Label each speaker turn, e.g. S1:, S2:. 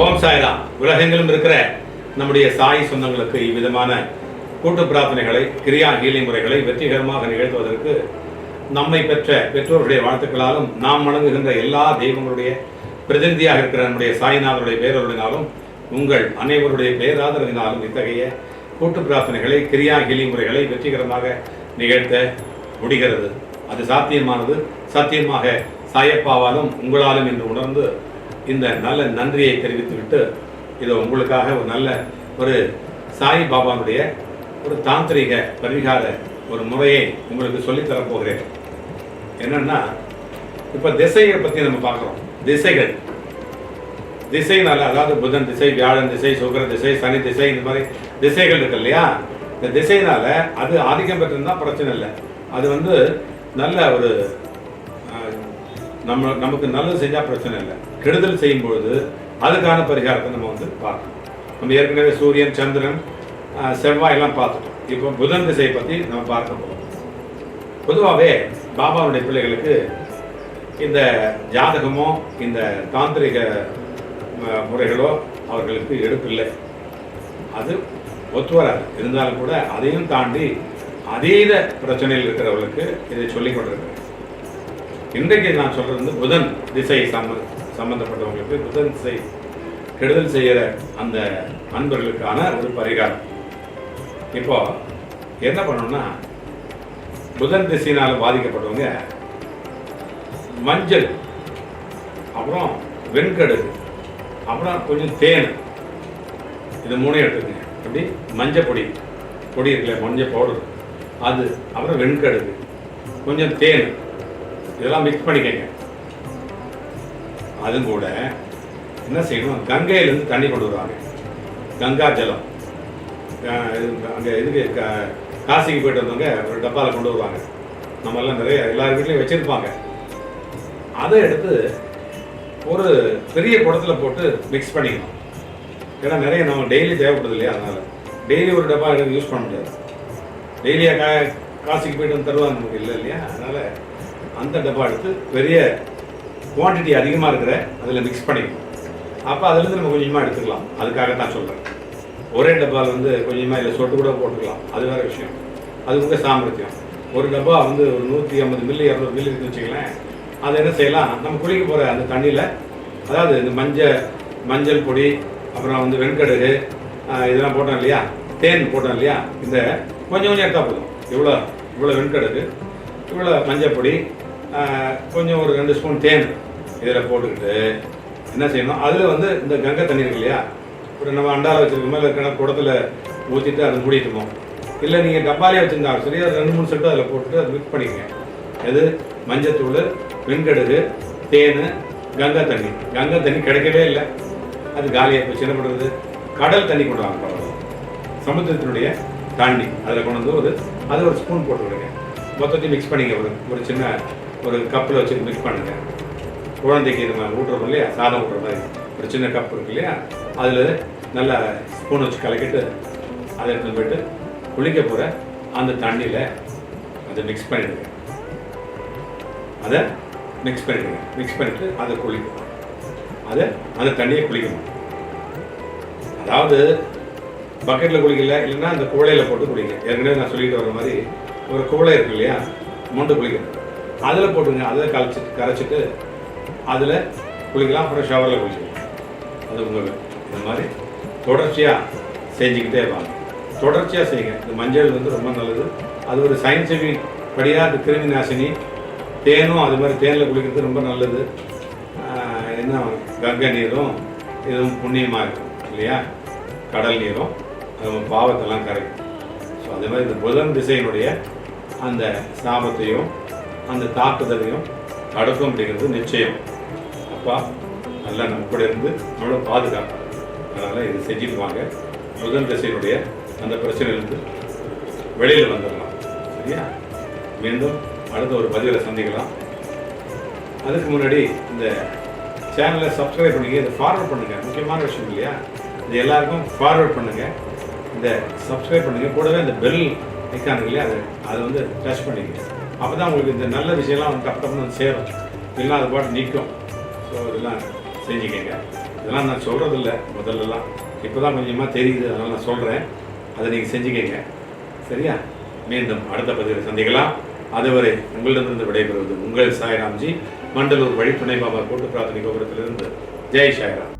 S1: ஓம் சாய்ராம். உலகெங்கிலும் இருக்கிற நம்முடைய சாய் சொந்தங்களுக்கு இவ்விதமான கூட்டு பிரார்த்தனைகளை கிரியா ஹீலை முறைகளை வெற்றிகரமாக நிகழ்த்துவதற்கு நம்மை பெற்ற பெற்றோருடைய வாழ்த்துக்களாலும் நாம் வணங்குகின்ற எல்லா தெய்வங்களுடைய பிரதிநிதியாக இருக்கிற நம்முடைய சாய்நாதருடைய பேரருளினாலும் உங்கள் அனைவருடைய பேராதரவினாலும் இத்தகைய கூட்டு பிரார்த்தனைகளை கிரியா ஹீலி முறைகளை வெற்றிகரமாக நிகழ்த்த முடிகிறது. அது சாத்தியமானது. சத்தியமாக சாயப்பாவாலும் உங்களாலும் என்று உணர்ந்து இந்த நல்ல நன்றியை தெரிவித்துவிட்டு இதை உங்களுக்காக ஒரு நல்ல ஒரு சாய் பாபாவுடைய ஒரு தாந்திரிக பரிகார ஒரு முறையை உங்களுக்கு சொல்லித்தரப்போகிறேன் என்னென்னா இப்போ திசையை பற்றி நம்ம பார்க்குறோம். திசைகள். திசைனால அதாவது புதன் திசை வியாழன் திசை சுக்கர திசை சனி திசை இந்த மாதிரி திசைகள் இருக்கு இல்லையா? இந்த திசைனால அது ஆதிக்கம் பெற்றிருந்தால் பிரச்சனை இல்லை. அது வந்து நல்ல ஒரு நம்ம நமக்கு நல்லது செஞ்சால் பிரச்சனை இல்லை. கெடுதல் செய்யும் பொழுது அதுக்கான பரிகாரத்தை நம்ம வந்து பார்க்கணும். நம்ம ஏற்கனவே சூரியன் சந்திரன் செவ்வாயெல்லாம் செவ்வாய் எல்லாம் பார்த்துட்டோம். இப்போ புதன் திசையை பற்றி நம்ம பார்க்க போகிறோம் பொதுவாகவே பாபாவுடைய பிள்ளைகளுக்கு இந்த ஜாதகமோ இந்த தாந்திரிக முறைகளோ அவர்களுக்கு எடுப்பில்லை அது ஒத்து வராது. இருந்தாலும் கூட அதையும் தாண்டி அதீத பிரச்சனையில் இருக்கிறவர்களுக்கு இதை சொல்லிக் கொண்டிருக்கிறேன் இன்றைக்கு நான் சொல்கிறது வந்து புதன் திசை சம்ம சம்பந்தப்பட்டவங்களுக்கு புதன் திசை கெடுதல் செய்கிற அந்த அன்பர்களுக்கான ஒரு பரிகாரம். இப்போ என்ன பண்ணணும்னா புதன் திசையினால் பாதிக்கப்பட்டவங்க மஞ்சள் அப்புறம் வெண்கடுகு அப்புறம் கொஞ்சம் தேன். இது மூணையும் எடுத்துக்கங்க. எப்படி? மஞ்சள் பொடி. பொடி இருக்குல்ல மஞ்சள் பவுடர். அது அப்புறம் வெண்கடுகு. கொஞ்சம் தேன். இதெல்லாம் மிக்ஸ் பண்ணிக்கங்க. அதுவும் கூட என்ன செய்யணும்? கங்கையிலேருந்து தண்ணி கொண்டு வருவாங்க. கங்கா ஜலம். அங்கே இதுக்கு கா- காசிக்கு போயிட்டு வந்தவங்க ஒரு டப்பாவில் கொண்டு வருவாங்க. நம்மெல்லாம் நிறைய எல்லார் வீட்லையும் வச்சுருப்பாங்க. அதை எடுத்து ஒரு பெரிய குடத்தில் போட்டு மிக்ஸ் பண்ணிக்கணும். ஏன்னா நிறைய நம்ம டெய்லி தேவைப்படுது இல்லையா? அதனால். டெய்லி ஒரு டப்பா எடுத்து யூஸ் பண்ண முடியாது. டெய்லியாக கா காசிக்கு போயிட்டு வந்து தருவாங்க. நமக்கு இல்லை இல்லையா? அதனால் அந்த டப்பா எடுத்து பெரிய குவாண்டிட்டி அதிகமாக இருக்கிற அதில் மிக்ஸ் பண்ணிக்கணும். அப்போ அதுலேருந்து நம்ம கொஞ்சமாக எடுத்துக்கலாம். அதுக்காக தான் சொல்கிறேன் ஒரே டப்பாவில் வந்து கொஞ்சமாக இல்லை சொட்டு கூட போட்டுக்கலாம். அது வேறு விஷயம். அது உங்கள் சாமர்த்தியம். ஒரு டப்பா வந்து ஒரு நூற்றி ஐம்பது மில்லி இரநூறு மில்லி இருக்குன்னு வச்சுங்களேன் அதை என்ன செய்யலாம்? நம்ம குளிக்க போகிற அந்த தண்ணியில் அதாவது இந்த மஞ்சள் மஞ்சள் பொடி அப்புறம் வந்து வெண்கடுகு இதெல்லாம் போட்டோம் இல்லையா? தேன் போட்டோம் இல்லையா? இந்த கொஞ்சம் கொஞ்சம் எடுத்தால் போதும். இவ்வளோ இவ்வளோ வெண்கடுகு இவ்வளோ மஞ்சள் பொடி கொஞ்சம் ஒரு ரெண்டு ஸ்பூன் தேன் இதில் போட்டுக்கிட்டு என்ன செய்யணும்? அதில் வந்து இந்த கங்கை தண்ணி இருக்கு இல்லையா? ஒரு நம்ம அண்டாவில் வச்சிருக்க மேலே கிணறு குடத்துல ஊற்றிட்டு அதை மூடிட்டுமோ இல்லை நீங்கள் டப்பாலே வச்சுருந்தாலும் சரி அது ரெண்டு மூணு செட்டு அதில் போட்டுட்டு அதை மிக்ஸ் பண்ணிக்கங்க. எது? மஞ்சத்தூள் வெண்கடுகு தேன் கங்கை தண்ணி. கங்கை தண்ணி கிடைக்கவே இல்லை. அது காலியாக போச்சு. என்ன பண்ணுறது? கடல் தண்ணி கொண்டு வாங்க பரவாயில்ல சமுத்திரத்தினுடைய தாண்டி. அதில் கொண்டு வந்து ஒரு அது ஒரு ஸ்பூன் போட்டு விடுங்க. மொத்தத்தையும் மிக்ஸ் பண்ணிங்க ஒரு ஒரு சின்ன ஒரு கப்பில் வச்சு மிக்ஸ் பண்ணுங்கள் குழந்தைக்கு நம்ம ஊட்டுறோம் இல்லையா? சாதம் ஊட்டுற மாதிரி. ஒரு சின்ன கப் இருக்கு இல்லையா? அதில் நல்லா ஸ்பூன் வச்சு கலக்கிட்டு அதை எடுத்துகிட்டு போயிட்டு குளிக்க போகிற அந்த தண்ணியில் அதை மிக்ஸ் பண்ணிவிடுங்க அதை மிக்ஸ் பண்ணிவிடுங்க மிக்ஸ் பண்ணிட்டு அதை குளிக்கணும் அதை அந்த தண்ணியை குளிக்கணும் அதாவது பக்கெட்டில் குளிக்கல இல்லைன்னா அந்த குவளையில் போட்டு குளிங்க. ஏற்கனவே நான் சொல்லிட்டு வர மாதிரி ஒரு கூளை இருக்கு இல்லையா? மொண்டு குளிக்கணும். அதில் போட்டுங்க அதில் கரைச்சிட்டு கரைச்சிட்டு அதில் குளிக்கலாம் அப்புறம் ஷவரில் குளிக்கலாம் அது உங்களுக்கு இந்த மாதிரி தொடர்ச்சியாக செஞ்சுக்கிட்டே வாங்க. தொடர்ச்சியாக செய்யுங்க. இந்த மஞ்சள் வந்து ரொம்ப நல்லது. அது ஒரு சயின்டிஃபிக் படியாக அது கிருமி நாசினி. தேனும் அது மாதிரி தேனில் குளிக்கிறது ரொம்ப நல்லது. என்ன கங்கை நீரும் இதுவும் புண்ணியமாக இருக்கும் இல்லையா? கடல் நீரும் அது பாவத்தெல்லாம் கரைக்கும். ஸோ அதே மாதிரி இந்த புதன் திசையினுடைய அந்த சாபத்தையும் அந்த தாக்குதலையும் தடுக்க முடிகிறது நிச்சயம். அப்பா நல்லா நம்ம கூட இருந்து நம்மளை பாதுகாப்பாங்க அதனால் இது செஞ்சுட்டு வாங்க. புதன் திசையினுடைய அந்த பிரச்சனையிலிருந்து வெளியில் வந்துடலாம். சரியா? மீண்டும் அடுத்த ஒரு பதிவில் சந்திக்கலாம். அதுக்கு முன்னாடி இந்த சேனலை சப்ஸ்கிரைப் பண்ணுங்கள் இதை ஃபார்வர்ட் பண்ணுங்கள் முக்கியமான விஷயம் இல்லையா? இது எல்லாருக்கும் ஃபார்வர்ட் பண்ணுங்கள் இந்த சப்ஸ்கிரைப் பண்ணுங்கள் கூடவே இந்த பெல் ஐக்கான் அதை இல்லையா? அதை வந்து டச் பண்ணிங்க. அப்போ தான் உங்களுக்கு இந்த நல்ல விஷயம்லாம் வந்து டப் டப்னு வந்து சேரும். இல்லைன்னா அது பாட்டு நிற்கும் ஸோ இதெல்லாம் செஞ்சுக்கங்க. இதெல்லாம் நான் சொல்கிறதில்ல முதல்லலாம். இப்போ தான் கொஞ்சமாக தெரியுது அதனால் நான் சொல்கிறேன் அதை நீங்கள் செஞ்சுக்கங்க. சரியா? மீண்டும் அடுத்த பதிவில் சந்திக்கலாம். அதுவரை உங்களிடமிருந்து விடைபெறுவது உங்கள் சாய்ராம்ஜி. மண்டலூர் வழித்துணை பாபா கூட்டு பிரார்த்தனை கோபுரத்திலிருந்து. ஜெய் சாய்ராம்.